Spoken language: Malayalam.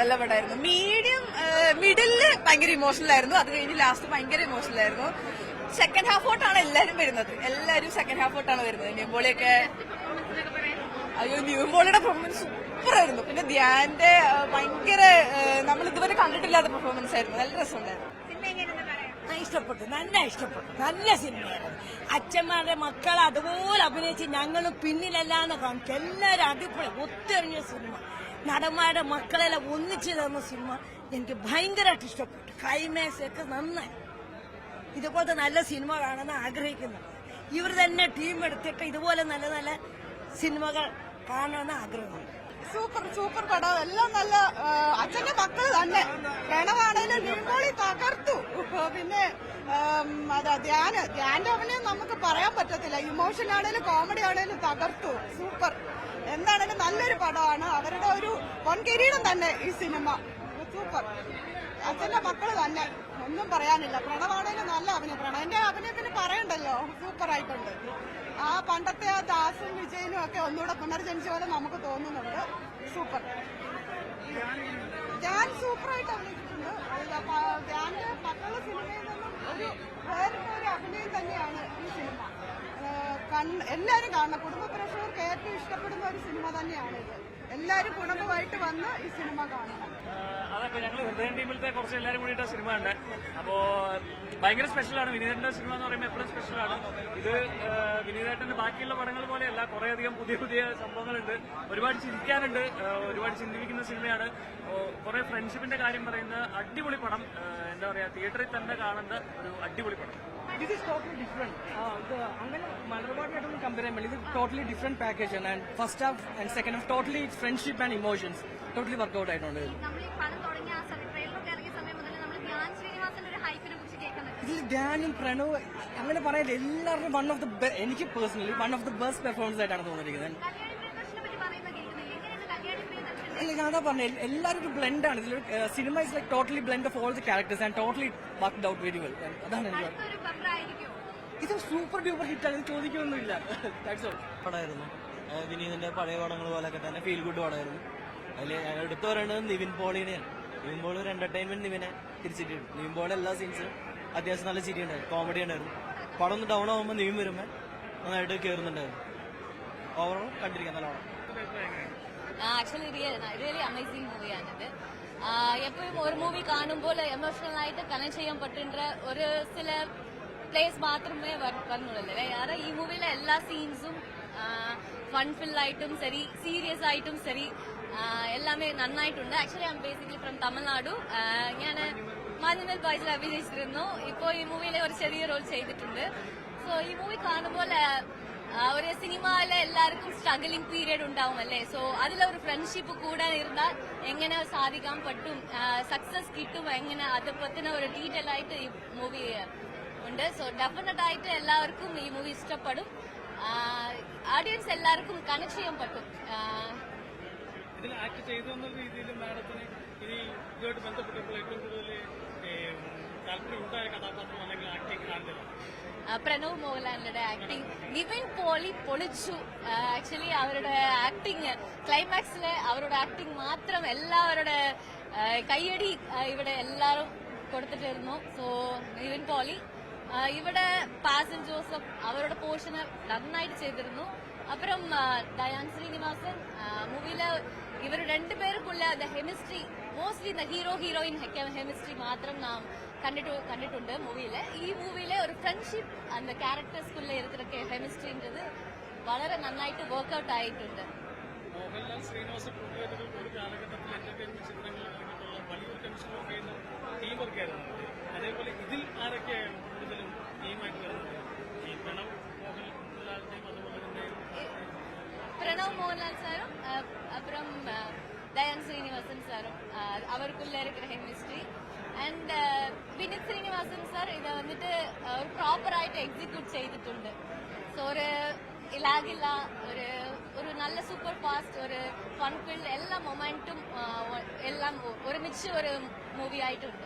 നല്ല പടമായിരുന്നു മീഡിയം മിഡിൽ ഭയങ്കര ഇമോഷണൽ ആയിരുന്നു. അത് കഴിഞ്ഞ് ലാസ്റ്റ് ഭയങ്കര ഇമോഷണൽ ആയിരുന്നു. സെക്കൻഡ് ഹാഫോട്ടാണ് എല്ലാരും വരുന്നത്. എല്ലാരും സെക്കൻഡ് ഹാഫോട്ടാണ് വരുന്നത്. ന്യൂബോളിയൊക്കെ അയ്യോ ന്യൂബോളിയുടെ പെർഫോമൻസ് സൂപ്പർ ആയിരുന്നു. പിന്നെ ധ്യാന്റെ ഭയങ്കര നമ്മൾ ഇതുവരെ കണ്ടിട്ടില്ലാത്ത പെർഫോമൻസ് ആയിരുന്നു. നല്ല രസമുണ്ടായിരുന്നു. ഇഷ്ടപ്പെട്ടു നല്ല ഇഷ്ടപ്പെട്ടു. നല്ല സിനിമയാണ് അച്ഛന്മാരുടെ മക്കൾ അതുപോലെ അഭിനയിച്ച് ഞങ്ങൾ പിന്നിലല്ലാന്ന് കാണിച്ചു എല്ലാവരും അടിപൊളി ഒത്തിറങ്ങിയ സിനിമ. നടന്മാരുടെ മക്കളെല്ലാം ഒന്നിച്ചു തന്ന സിനിമ. എനിക്ക് ഭയങ്കരമായിട്ട് ഇഷ്ടപ്പെട്ടു. ക്ലൈമാക്സ് ഒക്കെ നന്നായി. ഇതുപോലത്തെ നല്ല സിനിമ കാണാൻ ആഗ്രഹിക്കുന്നു. ഇവർ തന്നെ ടീം എടുത്തിട്ട് ഇതുപോലെ നല്ല നല്ല സിനിമകൾ കാണണമെന്ന് ആഗ്രഹമുണ്ട് സൂപ്പർ സൂപ്പർ പടം. എല്ലാം നല്ല അച്ഛന്റെ മക്കൾ തന്നെ. നീമ്പോളി തകർത്തു. പിന്നെ അതാ ധ്യാന ധ്യാന്റെ അവനെ നമുക്ക് പറയാൻ പറ്റത്തില്ല. ഇമോഷൻ ആണേലും കോമഡി ആണേലും തകർത്തു. സൂപ്പർ. എന്താണേലും നല്ലൊരു പടമാണ്. അവരുടെ ഒരു പൊൻകിരീടം തന്നെ ഈ സിനിമ. സൂപ്പർ. അച്ഛന്റെ മക്കൾ തന്നെ. ഒന്നും പറയാനില്ല. പ്രണവാണേലും നല്ല അഭിനയം. പ്രണവിന്റെ അഭിനയത്തിന് പറയണ്ടല്ലോ. സൂപ്പർ ആയിട്ടുണ്ട് ആ പണ്ടത്തെ ആ ദാസും വിജയനും ഒക്കെ ഒന്നുകൂടെ പുനർജനിച്ച പോലെ നമുക്ക് തോന്നുന്നുണ്ട്. സൂപ്പർ. ഞാൻ സൂപ്പറായിട്ട് അഭിനയിച്ചിട്ടുണ്ട് ധ്യാന്റെ മക്കളുടെ സിനിമയിൽ നിന്നും ഒരു വേറിട്ട ഒരു അഭിനയം തന്നെയാണ് ഈ സിനിമ. കണ് എല്ലാവരും കാണണം. കുടുംബ പ്രേക്ഷകർക്ക് ഏറ്റവും ഇഷ്ടപ്പെടുന്ന ഒരു സിനിമ തന്നെയാണ് ഇത്. എല്ലാവരും കുടുംബമായിട്ട് വന്ന് ഈ സിനിമ കാണണം. ഹൃദയം ടീമിലത്തെ കുറച്ച് എല്ലാവരും കൂടിയിട്ട് സിനിമ ഉണ്ട് അപ്പോ ഭയങ്കര സ്പെഷ്യലാണ് വിനീതന്റെ സിനിമ എന്ന് പറയുമ്പോൾ എപ്പോഴും സ്പെഷ്യലാണ് ഇത് വിനീതേട്ടന്റെ ബാക്കിയുള്ള പടങ്ങൾ പോലെയല്ല. കുറെ അധികം പുതിയ പുതിയ സംഭവങ്ങളുണ്ട്. ഒരുപാട് ചിരിക്കാനുണ്ട്. ഒരുപാട് ചിന്തിപ്പിക്കുന്ന സിനിമയാണ്. കുറെ ഫ്രണ്ട്ഷിപ്പിന്റെ കാര്യം പറയുന്ന അടിപൊളി പടം എന്താ പറയാ തിയേറ്ററിൽ തന്നെ കാണുന്ന ഒരു അടിപൊളി പടം. This is totally different. Uh, the മലർവാടിയായിട്ടൊന്നും കമ്പയർ ചെയ്യാൻ പറ്റില്ല. ഇത് ടോട്ടലി ഡിഫറെന്റ് പാക്കേജ് ആണ്. And first half and second half totally friendship and emotions totally work out ആയിട്ടുണ്ട്. don't നമ്മൾ ഇതിൽ ഡാനും പ്രണവ് അങ്ങനെ പറയാൻ എല്ലാവരും വൺ ഓഫ് ദ എനിക്ക് personally one of the best performance ആയിട്ടാണ് തോന്നിയിരിക്കുന്നത്. അല്ല ഞാൻ അതാ പറഞ്ഞത് എല്ലാവരും ഒരു ബ്ലെൻഡ് ആണ്. ഇതിൽ cinema is like totally blend of all the characters and totally worked out very well അതാണ് എനിക്ക് ഇത് സൂപ്പർ ഡ്യൂപ്പർ ഹിറ്റ് ആണ് ഇത് ചോദിക്കൊന്നുമില്ല. പടമായിരുന്നു. വിനീതിന്റെ പഴയ പടങ്ങൾ പോലൊക്കെ തന്നെ ഫീൽ ഗുഡ് പടമായിരുന്നു. അതിൽ ഞാൻ എടുത്തു പറയുന്നത് നിവിൻ പോളിനെയാണ്. നിവിൻ പോളി ഒരു എന്റർടൈൻമെന്റ് നിവിനെ തിരിച്ചിട്ടുണ്ട്. നിവിൻ പോളി എല്ലാ സീൻസും അത്യാവശ്യം നല്ല ചിരി ഉണ്ടായിരുന്നു. കോമഡി ഉണ്ടായിരുന്നു പടം ഒന്ന് ഡൗൺ ആകുമ്പോൾ നീം വരുമ്പോൾ നന്നായിട്ട് കയറുന്നുണ്ടായിരുന്നു ഓവറോൾ കണ്ടിരിക്കാം നല്ല റിയലി അമേസിംഗ് എപ്പോഴും ഒരു മൂവി കാണുമ്പോൾ എമോഷണൽ ആയിട്ട് കണക്ട് ചെയ്യാൻ പറ്റുന്ന ഒരു ചില പ്ലേസ് മാത്രമേ വരുന്നുള്ളൂ വേറെ ഈ മൂവിയിലെ എല്ലാ സീൻസും ഫൺ ആയിട്ടും ശരി സീരിയസ് ആയിട്ടും ശരി എല്ലാമേ നന്നായിട്ടുണ്ട്. Actually I am basically from Tamil Nadu ഞാൻ മാധ്യമൽ ബോയ്സിൽ അഭിനയിച്ചിരുന്നു. ഇപ്പോ ഈ മൂവിയിലെ ഒരു ചെറിയ റോൾ ചെയ്തിട്ടുണ്ട്. സോ ഈ മൂവി കാണുമ്പോൾ ഒരു സിനിമയിലെ എല്ലാവർക്കും സ്ട്രഗിളിംഗ് പീരീഡ് ഉണ്ടാവും അല്ലേ? സോ അതിലൊരു ഫ്രണ്ട്ഷിപ്പ് കൂടെ ഇരുന്നാൽ എങ്ങനെ സാധിക്കാൻ പറ്റും? സക്സസ് കിട്ടും? എങ്ങനെ അത് പറ്റുന്ന ഒരു ഡീറ്റെയിൽ ആയിട്ട് ഈ മൂവി ഉണ്ട്. സോ ഡെഫിനറ്റ് ആയിട്ട് എല്ലാവർക്കും ഈ മൂവി ഇഷ്ടപ്പെടും. ഓഡിയൻസ് എല്ലാവർക്കും കണക്ട് ചെയ്യാൻ പറ്റും. ആക്ട് ചെയ്തു എന്ന രീതിയിൽ മാഡത്തിന് ഇനി ഇതുമായിട്ട് ബന്ധപ്പെട്ടപ്പോൾ ഏറ്റവും കൂടുതൽ താല്പര്യമുണ്ടായ കഥാപാത്രം അല്ലെങ്കിൽ ആക്ടിംഗ് ആരുടെ പ്രണവ് മോഹൻലാലിന്റെ ആക്ടിങ് നിവിൻ പോളി പൊളിച്ചു. ആക്ച്വലി അവരുടെ ആക്ടിങ് ക്ലൈമാക്സിലെ അവരുടെ ആക്ടിങ് മാത്രം എല്ലാവരുടെ കയ്യടി ഇവിടെ എല്ലാവരും കൊടുത്തിട്ടിരുന്നു. സോ നിവിൻ പോളി ഇവിടെ പാസൻ ജോസഫ് അവരുടെ പോർഷന് നന്നായിട്ട് ചെയ്തിരുന്നു. അപ്പുറം ദയാൻ ശ്രീനിവാസൻ മൂവിയിൽ ഇവർ രണ്ടുപേർക്കുള്ള the chemistry mostly the hero heroine chemistry മാത്രം നാം കണ്ടിട്ട് കണ്ടിട്ടുണ്ട് മൂവിയിൽ ഈ മൂവിയിലെ ഒരു ഫ്രണ്ട്ഷിപ്പ് അന്ന ക്യാരക്ടേഴ്സ്ക്കുള്ള ഇരിക്കുന്ന കെമിസ്ട്രിൻ്റെത് വളരെ നന്നായിട്ട് വർക്ക്ഔട്ട് ആയിട്ടുണ്ട് മോഹൻലാൽ ശ്രീനിവാസ ഒരു കാലഘട്ടത്തിൽ എന്റർടൈൻമെന്റ് ചിത്രങ്ങളിൽ വലിയൊരു ടെൻഷൻ ടീമൊക്കെ ആയിരുന്നു അതേപോലെ ഇതിൽ ആരൊക്കെയായിരുന്നു மோகன்லால் சாரும் அப்புறம் தயான் ஸ்ரீனிவாசன் சாரும் அவருக்குள்ள இருக்கிற chemistry and Vineeth Sreenivasan sir இதை வந்துட்டு ஒரு ப்ராப்பராயிட்டு எக்ஸிக்யூட் செய்துட்டுண்டு ஸோ ஒரு இலாகிலா ஒரு ஒரு நல்ல சூப்பர் ஃபாஸ்ட் ஒரு ஃபன் எல்லா மொமெண்ட்டும் எல்லாம் ஒருமிச்சு ஒரு மூவி ஆயிட்டு